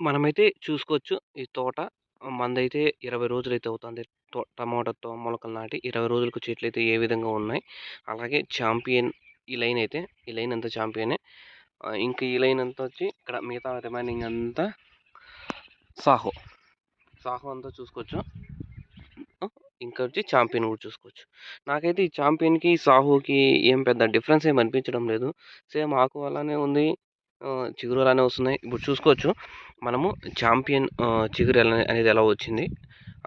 మనమైతే చూసుకోవచ్చు. ఈ తోట మందైతే ఇరవై రోజులైతే అవుతుంది. తో టమాటాతో మొలకలు నాటి ఇరవై రోజులకు చెట్లు అయితే ఏ విధంగా ఉన్నాయి. అలాగే ఛాంపియన్ ఈ లైన్ అయితే ఈ లైన్ అంతా ఛాంపియనే ఇంకా ఈ లైన్ అంతా వచ్చి ఇక్కడ మిగతా రిమైనింగ్ అంతా సాహో. సాహో అంతా చూసుకోవచ్చు. ఇంకా వచ్చి ఛాంపియన్ కూడా చూసుకోవచ్చు. నాకైతే ఈ ఛాంపియన్కి సాహోకి ఏం పెద్ద డిఫరెన్స్ ఏమి అనిపించడం లేదు. సేమ్ ఆకు అలానే ఉంది. చిగురు అలానే వస్తున్నాయి ఇప్పుడు చూసుకోవచ్చు. మనము ఛాంపియన్ చిగురు అనేది ఎలా వచ్చింది?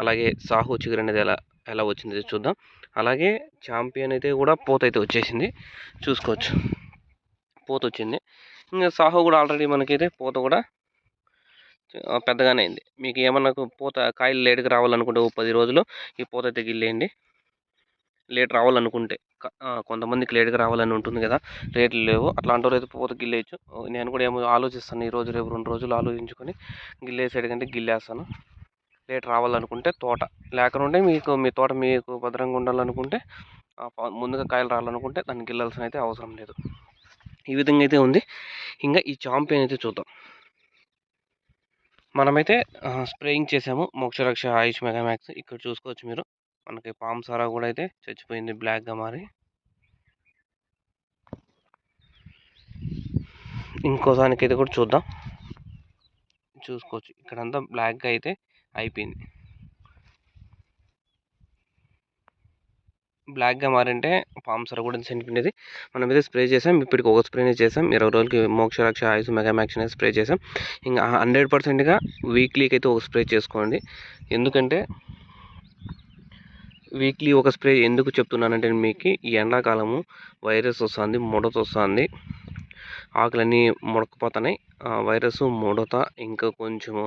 అలాగే సాహో చిగురు అనేది ఎలా ఎలా వచ్చింది చూద్దాం. అలాగే ఛాంపియన్ అయితే కూడా పూత అయితే వచ్చేసింది. చూసుకోవచ్చు. పూత వచ్చింది. ఇంకా సాహో కూడా ఆల్రెడీ మనకైతే పూత కూడా పెద్దగానే అయింది. మీకు ఏమన్నా పూత కాయలు లేటుగా రావాలనుకుంటే ఓ పది రోజులు ఈ పూత అయితే గిల్లేయండి. లేట్ రావాలనుకుంటే. కొంతమందికి లేట్గా రావాలని ఉంటుంది కదా రేట్లు లేవు. అట్లాంటి వాళ్ళు అయితే పూత గిల్లేయచ్చు. నేను కూడా ఏమో ఆలోచిస్తాను ఈరోజు రేపు రెండు రోజులు ఆలోచించుకొని గిల్లేసాడు కంటే గిల్లేస్తాను. లేట్ రావాలనుకుంటే తోట. లేకుంటే మీకు మీ తోట మీకు భద్రంగా ఉండాలనుకుంటే ముందుగా కాయలు రావాలనుకుంటే దాన్ని గిల్లాల్సిన అయితే అవసరం లేదు. ఈ విధంగా అయితే ఉంది. ఇంకా ఈ చాంపియన్ అయితే చూద్దాం. మనమైతే స్ప్రేయింగ్ చేసాము. మోక్షరక్ష ఆయుష్ మెగామాక్స్. ఇక్కడ చూసుకోవచ్చు మీరు. మనకి పామ్ సారా కూడా అయితే చచ్చిపోయింది బ్లాక్గా మారి. ఇంకోసానికి అయితే కూడా చూద్దాం. చూసుకోవచ్చు. ఇక్కడంతా బ్లాక్గా అయితే అయిపోయింది. బ్లాక్గా మారింటే పామ్సర్ కూడా చనిపోయినది మనం అయితే స్ప్రే చేసాం. ఇప్పటికి ఒక స్ప్రేనే చేసాం. ఇరవై రోజులకి మోక్షరాక్ష ఆయుస్ మెగామాక్స్ అనేది స్ప్రే చేసాం. ఇంకా హండ్రెడ్ పర్సెంట్గా వీక్లీకి అయితే ఒక స్ప్రే చేసుకోండి. ఎందుకంటే వీక్లీ ఒక స్ప్రే ఎందుకు చెప్తున్నానంటే మీకు ఈ ఎండాకాలము వైరస్ వస్తుంది ముడత వస్తుంది. ఆకులన్నీ ముడకపోతున్నాయి. వైరస్ ముడత ఇంకా కొంచెము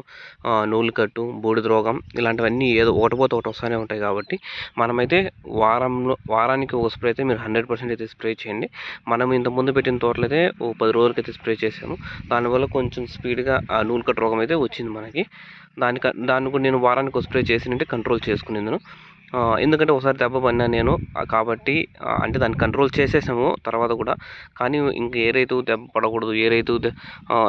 నూలు కట్టు బూడిద రోగం ఇలాంటివన్నీ ఏదో ఒకటి పోతే ఒకటి వస్తూనే ఉంటాయి కాబట్టి మనమైతే వారంలో వారానికి ఒక స్ప్రే అయితే మీరు హండ్రెడ్ పర్సెంట్ అయితే స్ప్రే చేయండి. మనం ఇంత ముందు పెట్టిన తోటలు అయితే ఓ పది రోజులకైతే స్ప్రే చేసాము దానివల్ల కొంచెం స్పీడ్గా ఆ నూలు కట్టు రోగం అయితే వచ్చింది మనకి. దానికి దాన్ని కూడా నేను వారానికి ఒక స్ప్రే చేసినంటే కంట్రోల్ చేసుకునేందును. ఎందుకంటే ఒకసారి దెబ్బ పడినా నేను కాబట్టి అంటే దాన్ని కంట్రోల్ చేసేసాము తర్వాత కూడా. కానీ ఇంక ఏ రైతు దెబ్బ పడకూడదు ఏ రైతు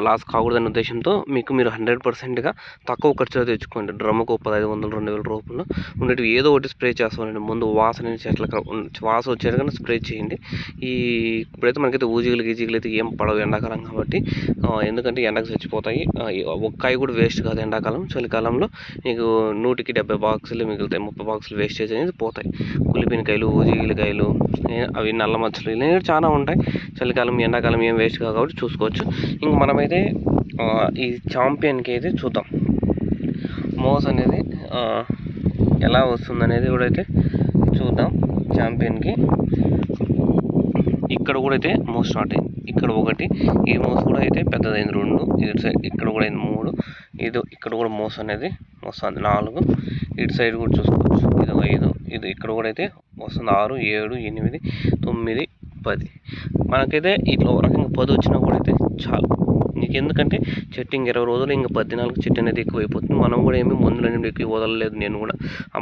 లాస్ కాకూడదు అనే ఉద్దేశంతో మీకు మీరు హండ్రెడ్ పర్సెంట్గా తక్కువ ఖర్చులో తెచ్చుకోండి. డ్రమ్ముకు పదహైదు వందలు రెండు వేల రూపాయలు ఉండేవి ఏదో ఒకటి స్ప్రే చేస్తామండి. ముందు వాసన చెట్ల వాసన వచ్చేట్టుగా స్ప్రే చేయండి. ఈ ఇప్పుడైతే మనకైతే ఊజిగలు గీజిగలు అయితే ఏం పడవు ఎండాకాలం కాబట్టి ఎందుకంటే ఎండకు చచ్చిపోతాయి. ఒక్కాయి కూడా వేస్ట్ కాదు ఎండాకాలం. చలికాలంలో మీకు నూటికి డెబ్బై బాక్సులు మిగులుతాయి ముప్పై బాక్సులు వేస్ట్ వేస్టేజ్ అనేది పోతాయి. కులిపినకాయలు జీలికాయలు అవి నల్ల మచ్చలు ఇలాంటివి చాలా ఉంటాయి. చలికాలం ఎండాకాలం ఏం వేస్ట్ కాదు కాబట్టి చూసుకోవచ్చు. ఇంక మనమైతే ఈ ఛాంపియన్కి అయితే చూద్దాం. మోస్ అనేది ఎలా వస్తుందనేది కూడా అయితే చూద్దాం ఛాంపియన్కి ఇక్కడ కూడా అయితే మోస్ స్టార్ట్ అయింది. ఇక్కడ ఒకటి ఈ మోస్ కూడా అయితే పెద్దదైంది రెండు ఇటు సైడ్ ఇక్కడ కూడా అయింది మూడు ఇది ఇక్కడ కూడా మోస్ అనేది వస్తుంది నాలుగు ఇటు సైడ్ కూడా చూసుకోవచ్చు. ఇది ఐదు ఇది ఇక్కడ కూడా అయితే వస్తుంది ఆరు ఏడు ఎనిమిది తొమ్మిది పది. మనకైతే ఇట్లా ఒక రకంగా పది వచ్చినా కూడా అయితే చాలు. నీకు ఎందుకంటే చెట్టు ఇంక ఇరవై రోజులు ఇంక పద్నాలుగు చెట్టు అనేది ఎక్కువైపోతుంది. మనం కూడా ఏమి మందులు అనేది ఎక్కువ వదలలేదు. నేను కూడా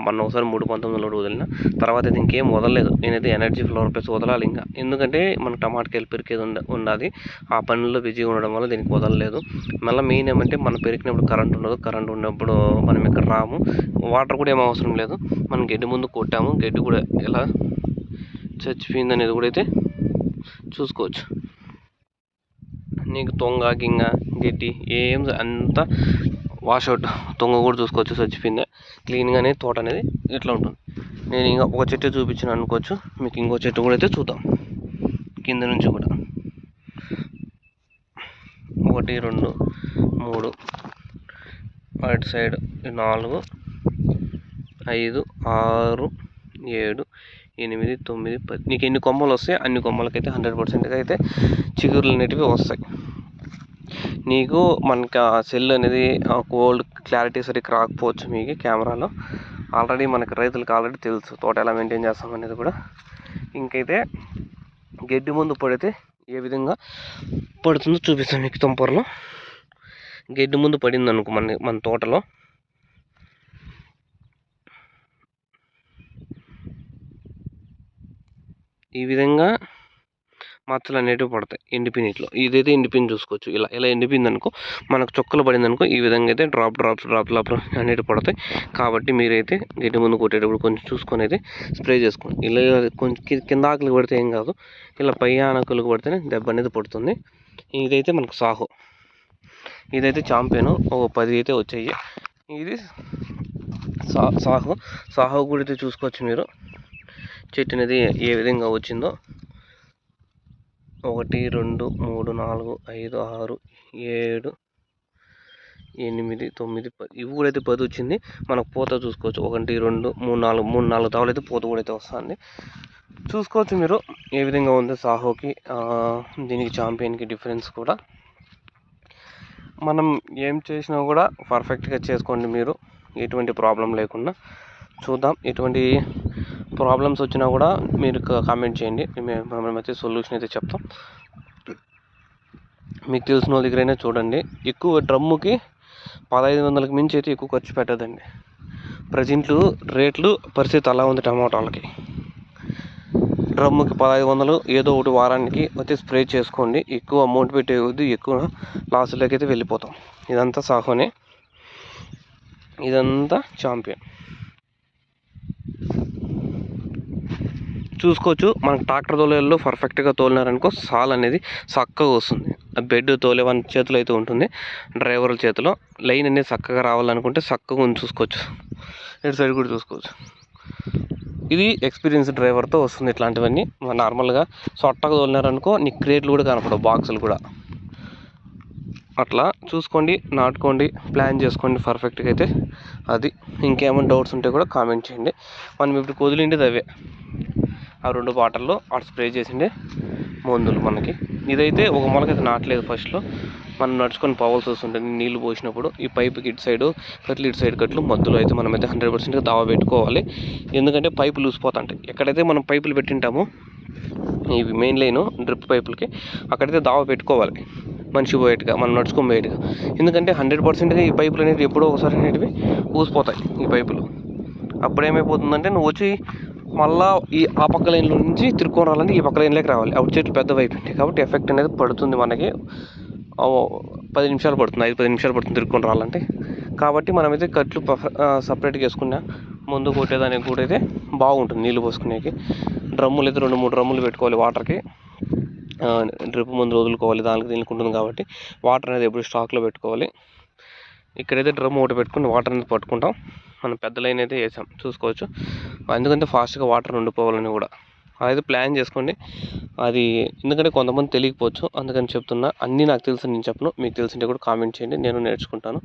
మొన్న ఒకసారి మూడు పంతొమ్మిదిలో వదిలిన తర్వాత అయితే ఇంకేం వదలలేదు. నేనైతే ఎనర్జీ ఫ్లవర్ ప్లస్ వదలాలి ఇంకా. ఎందుకంటే మన టమాటాకాయలు పెరికేది ఉండ ఉండాలి ఆ పనుల్లో బిజీగా ఉండడం వల్ల దీనికి వదలలేదు. మళ్ళీ మెయిన్ ఏమంటే మనం పెరిగినప్పుడు కరెంట్ ఉండదు. కరెంట్ ఉన్నప్పుడు మనం ఇక్కడ రాము. వాటర్ కూడా ఏం అవసరం లేదు. మనం గడ్డి ముందు కొట్టాము. గడ్డి కూడా ఎలా చచ్చిపోయింది అనేది కూడా అయితే చూసుకోవచ్చు. నీకు తొంగ గింగ గడ్డి ఏం అంతా వాషౌట్ తొంగ కూడా చూసుకోవచ్చు చచ్చిపోయిందే. క్లీన్గానే తోట అనేది ఇట్లా ఉంటుంది. నేను ఇంకా ఒక చెట్టు చూపించిన అనుకోవచ్చు. మీకు ఇంకో చెట్టు కూడా అయితే చూద్దాం. కింద నుంచి కూడా. ఒకటి రెండు మూడు అటు సైడ్ నాలుగు ఐదు ఆరు ఏడు ఎనిమిది తొమ్మిది పది. నీకు ఎన్ని కొమ్మలు వస్తాయి అన్ని కొమ్మలకైతే హండ్రెడ్ పర్సెంట్గా అయితే చిగురులు అనేటివి వస్తాయి. నీకు మనకి ఆ సెల్ అనేది కోల్డ్ క్లారిటీ సరిగ్గా రాకపోవచ్చు మీకు కెమెరాలో. ఆల్రెడీ మనకి రైతులకు ఆల్రెడీ తెలుసు తోట ఎలా మెయింటైన్ చేస్తాం అనేది కూడా. ఇంకైతే గడ్డి ముందు పడితే ఏ విధంగా పడుతుందో చూపిస్తాను మీకు తుంపరలో. గడ్డి ముందు పడింది అనుకో మన మన తోటలో. ఈ విధంగా మచ్చలు అనేటివి పడతాయి ఎండిపోయినట్లో ఇదైతే ఎండిపోయింది చూసుకోవచ్చు. ఇలా ఇలా ఎండిపోయింది అనుకో మనకు చొక్కలు పడింది అనుకో ఈ విధంగా అయితే డ్రాప్ డ్రాప్స్ డ్రాప్ డ్రాప్ అనేటివి పడతాయి. కాబట్టి మీరైతే దీని ముందు కొట్టేటప్పుడు కొంచెం చూసుకొని అయితే స్ప్రే చేసుకోండి. ఇలా కొంచెం కింద ఆకులు పడితే ఏం కాదు. ఇలా పై ఆనకులకు పడితేనే దెబ్బ అనేది పడుతుంది. ఇదైతే మనకు సాహో. ఇదైతే చాంపియన్ ఒక పది అయితే వచ్చాయి. ఇది సా సాహో. సాహో కూడా అయితే చూసుకోవచ్చు మీరు. చెట్టు అనేది ఏ విధంగా వచ్చిందో ఒకటి రెండు మూడు నాలుగు ఐదు ఆరు ఏడు ఎనిమిది తొమ్మిది పది ఇవి కూడా అయితే పది వచ్చింది. మనకు పూత చూసుకోవచ్చు. ఒకటి రెండు మూడు నాలుగు మూడు నాలుగు తావులు అయితే పూత కూడా అయితే వస్తుంది. చూసుకోవచ్చు మీరు ఏ విధంగా ఉంది సాహోకి దీనికి ఛాంపియన్కి డిఫరెన్స్ కూడా. మనం ఏం చేసినా కూడా పర్ఫెక్ట్గా చేసుకోండి మీరు. ఎటువంటి ప్రాబ్లం లేకుండా. చూద్దాం. ఎటువంటి ప్రాబ్లమ్స్ వచ్చినా కూడా మీరు కామెంట్ చేయండి. మేము సొల్యూషన్ అయితే చెప్తాం. మీకు తెలిసిన వాళ్ళ దగ్గరైనా చూడండి. ఎక్కువ డ్రమ్ముకి పదహైదు వందలకు మించి అయితే ఎక్కువ ఖర్చు పెట్టదండి. ప్రజెంట్లు రేట్లు పరిస్థితి అలా ఉంది టమాటాలకి డ్రమ్ముకి పదహైదు వందలు ఏదో ఒకటి వారానికి వచ్చి స్ప్రే చేసుకోండి. ఎక్కువ అమౌంట్ పెట్టే కొద్దీ ఎక్కువ లాస్లోకి అయితే వెళ్ళిపోతాం. ఇదంతా సాహోనే. ఇదంతా ఛాంపియన్ చూసుకోవచ్చు. మనకు ట్రాక్టర్ తోలేళ్ళు పర్ఫెక్ట్గా తోలినారనుకో సాల్ అనేది చక్కగా వస్తుంది. ఆ బెడ్ తోలే వన్ చేతిలో అయితే ఉంటుంది. డ్రైవర్ల చేతిలో లైన్ అనేది చక్కగా రావాలనుకుంటే చక్కగా ఉంది చూసుకోవచ్చు. ఇటు సైడ్ కూడా చూసుకోవచ్చు. ఇది ఎక్స్పీరియన్స్ డ్రైవర్తో వస్తుంది ఇట్లాంటివన్నీ. నార్మల్గా సొట్టగా తోలినారనుకో నీకు క్రేట్లు కూడా కనపడవు బాక్సులు కూడా. అట్లా చూసుకోండి నాటుకోండి ప్లాన్ చేసుకోండి పర్ఫెక్ట్గా అయితే. అది ఇంకేమైనా డౌట్స్ ఉంటే కూడా కామెంట్ చేయండి. మనం ఇప్పుడు కుదిలిండేది అవే. ఆ రెండు బాటల్లో అటు స్ప్రే చేసిండే మందులు మనకి. ఇదైతే ఒక మొలకైతే నాటలేదు ఫస్ట్లో. మనం నడుచుకొని పోవాల్సి వస్తుంటుంది నీళ్ళు పోసినప్పుడు ఈ పైపుకి ఇటు సైడు కట్లు ఇటు సైడ్ కట్లు మధ్యలో అయితే మనం అయితే హండ్రెడ్ పర్సెంట్గా దావా పెట్టుకోవాలి. ఎందుకంటే పైపు లూసిపోతుంటాయి ఎక్కడైతే మనం పైపులు పెట్టింటామో ఇవి మెయిన్ లైన్ డ్రిప్ పైపులకి అక్కడైతే దావా పెట్టుకోవాలి. మనిషి పోయేట్టుగా మనం నడుచుకొని పోయేట్టుగా. ఎందుకంటే హండ్రెడ్ పర్సెంట్గా ఈ పైపులు అనేవి ఎప్పుడో ఒకసారి అనేటివి ఊసిపోతాయి ఈ పైపులు. అప్పుడు ఏమైపోతుందంటే నువ్వు వచ్చి మళ్ళా ఈ ఆ పక్క లైన్లో నుంచి తిరుక్కొని రావాలంటే ఈ పక్క లైన్లోకి రావాలి. అవుట్ చెట్లు పెద్దవైపు ఉంటాయి కాబట్టి ఎఫెక్ట్ అనేది పడుతుంది మనకి. పది నిమిషాలు పడుతుంది ఐదు పది నిమిషాలు పడుతుంది తిరుక్కొని రావాలంటే. కాబట్టి మనమైతే కట్లు సపరేట్గా వేసుకున్న ముందు కొట్టేదానికి కూడా అయితే బాగుంటుంది నీళ్ళు పోసుకునేకి. డ్రమ్ములు అయితే రెండు మూడు డ్రమ్ములు పెట్టుకోవాలి వాటర్కి. డ్రిప్ ముందు వదులుకోవాలి దానికి దీనికి ఉంటుంది కాబట్టి వాటర్ అనేది ఎప్పుడు స్టాక్లో పెట్టుకోవాలి. ఇక్కడైతే డ్రమ్ ఒకటి పెట్టుకుని వాటర్ అనేది పట్టుకుంటాం. మనం పెద్ద లైన్ అయితే వేసాం. చూసుకోవచ్చు. ఎందుకంటే ఫాస్ట్గా వాటర్ ఉండిపోవాలని కూడా. అదైతే ప్లాన్ చేసుకోండి. అది ఎందుకంటే కొంతమంది తెలియకపోవచ్చు. అందుకని చెప్తున్నా. అన్నీ నాకు తెలుసు నేను చెప్పను. మీకు తెలిసింటే కూడా కామెంట్ చేయండి. నేను నేర్చుకుంటాను.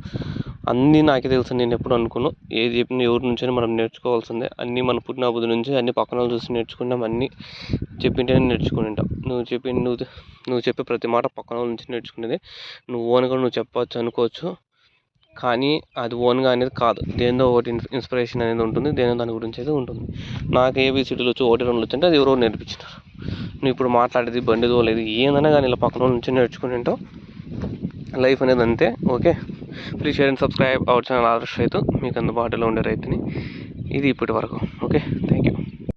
అన్నీ నాకే తెలుసు నేను ఎప్పుడు అనుకున్నాను ఏది చెప్పిన ఎవరి నుంచైనా మనం నేర్చుకోవాల్సిందే. అన్నీ మన పుట్టిన బుద్ధి నుంచి అన్ని పక్కన వాళ్ళు చూసి నేర్చుకున్నాం. అన్నీ చెప్పింటేనే నేర్చుకుని ఉంటాం. నువ్వు చెప్పి నువ్వు నువ్వు చెప్పే ప్రతి మాట పక్కన వాళ్ళ నుంచి నేర్చుకునేది. నువ్వు ఓన్గా నువ్వు చెప్పవచ్చు అనుకోవచ్చు. కానీ అది ఓన్గా అనేది కాదు. దేనిదో ఒకటి ఇన్స్పిరేషన్ అనేది ఉంటుంది. దేని దాని గురించి అయితే ఉంటుంది. నాకు ఏబిసిడీలు వచ్చి ఒకటి రెండు వచ్చి అది ఎవరో నేర్పించినారు. నువ్వు ఇప్పుడు మాట్లాడేది బండిదో లేదు ఏందన్నా కానీ ఇలా పక్కన నుంచి నేర్చుకుని ఉంటావు లైఫ్ అనేది అంతే. Okay? Please share and subscribe our channel Adarsha Raithu. మీకు అందుబాటులో ఉండే రైతుని. ఇది ఇప్పటి వరకు. ఓకే? Thank you